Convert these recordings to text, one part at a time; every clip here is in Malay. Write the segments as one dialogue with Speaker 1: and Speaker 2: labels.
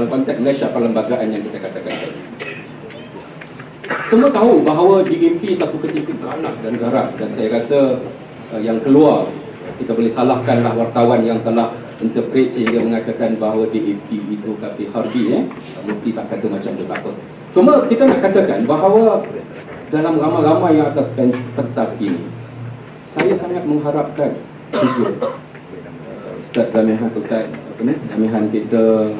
Speaker 1: dalam konteks Malaysia perlembagaan yang kita katakan tadi. Semua tahu bahawa DAP satu ketika ganas dan garang dan saya rasa uh, yang keluar kita boleh salahkanlah wartawan yang telah interpret sehingga mengatakan bahawa DAP itu kapi harbi ya. Mufti tak kata macam tu tak apa. Cuma kita nak katakan bahawa dalam ramai-ramai yang atas pen- pentas ini saya sangat mengharapkan jujur Ustaz Zamihan Ustaz apa ni Zamihan kita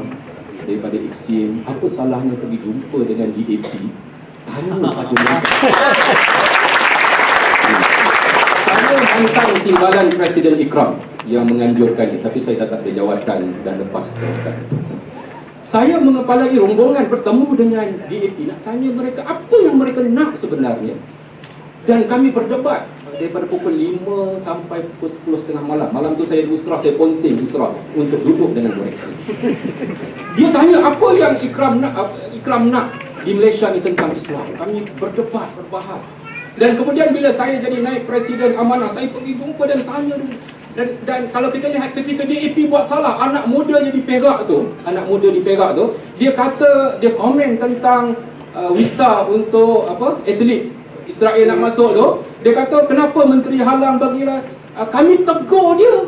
Speaker 1: daripada IKSIM apa salahnya pergi jumpa dengan DAP tanya pada mereka. Saya hantar timbalan Presiden Ikram yang menganjurkannya tapi saya tak ada jawatan dan lepas jawatan. Itu saya mengepalai rombongan bertemu dengan DAP nak tanya mereka apa yang mereka nak sebenarnya. Dan kami berdebat daripada pukul 5 sampai pukul 10.30 malam. Malam tu saya Usrah, saya ponting Usrah untuk duduk dengan mereka. Dia tanya apa yang Ikram nak Ikram nak di Malaysia ni tentang Islam. Kami berdebat, berbahas. Dan kemudian bila saya jadi naik presiden amanah, saya pergi jumpa dan tanya dulu. Dan, dan kalau kita lihat ketika DAP buat salah, anak muda yang di Perak tu, anak muda di Perak tu, dia kata, dia komen tentang uh, visa untuk apa atlet Israel nak masuk tu, dia kata kenapa menteri halang bagilah uh, kami tegur dia.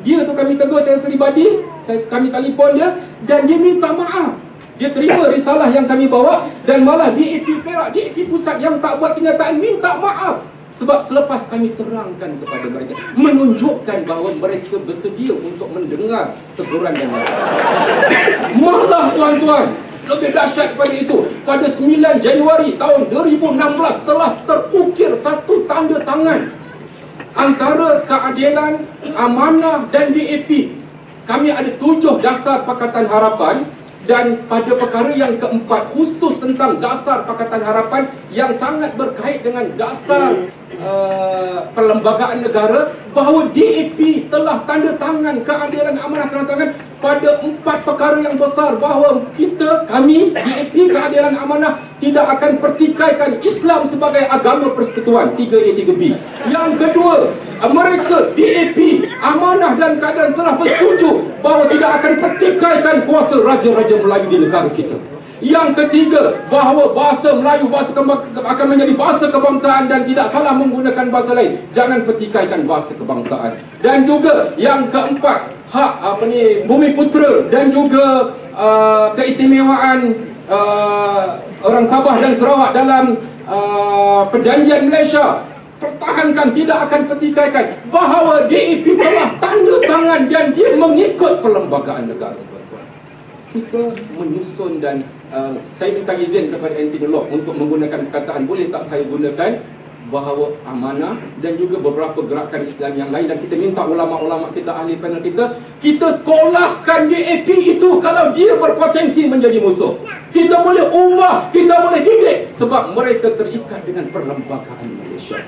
Speaker 1: Dia tu kami tegur secara peribadi, kami telefon dia dan dia minta maaf. Dia terima risalah yang kami bawa dan malah DAP Perak, DAP pusat yang tak buat kenyataan minta maaf. Sebab selepas kami terangkan kepada mereka, menunjukkan bahawa mereka bersedia untuk mendengar teguran dan nasihat. Malah tuan-tuan, lebih dahsyat daripada itu. Pada 9 Januari tahun 2016 telah terukir satu tanda tangan antara keadilan, amanah dan DAP. Kami ada tujuh dasar Pakatan Harapan dan pada perkara yang keempat khusus tentang dasar Pakatan Harapan yang sangat berkait dengan dasar uh, perlembagaan negara bahawa DAP telah tanda tangan keadilan amanah tanda tangan pada empat perkara yang besar bahawa kita kami DAP keadilan amanah tidak akan pertikaikan Islam sebagai agama persekutuan 3A 3B. Yang kedua, mereka DAP amanah dan keadaan telah bersetuju bahawa tidak akan pertikaikan kuasa raja-raja Melayu di negara kita. Yang ketiga, bahawa bahasa Melayu bahasa akan menjadi bahasa kebangsaan dan tidak salah menggunakan bahasa lain. Jangan pertikaikan bahasa kebangsaan. Dan juga yang keempat, hak apa ni bumi putera dan juga uh, keistimewaan uh, orang Sabah dan Sarawak dalam uh, perjanjian Malaysia pertahankan tidak akan pertikaikan bahawa DAP telah tanda tangan dan dia mengikut perlembagaan negara. Kita menyusun dan uh, saya minta izin kepada Locke untuk menggunakan perkataan boleh tak saya gunakan? Bahawa amanah dan juga beberapa gerakan Islam yang lain. Dan kita minta ulama-ulama kita ahli panel kita kita sekolahkan DAP itu kalau dia berpotensi menjadi musuh. Kita boleh ubah kita boleh didik sebab mereka terikat dengan perlembagaan Malaysia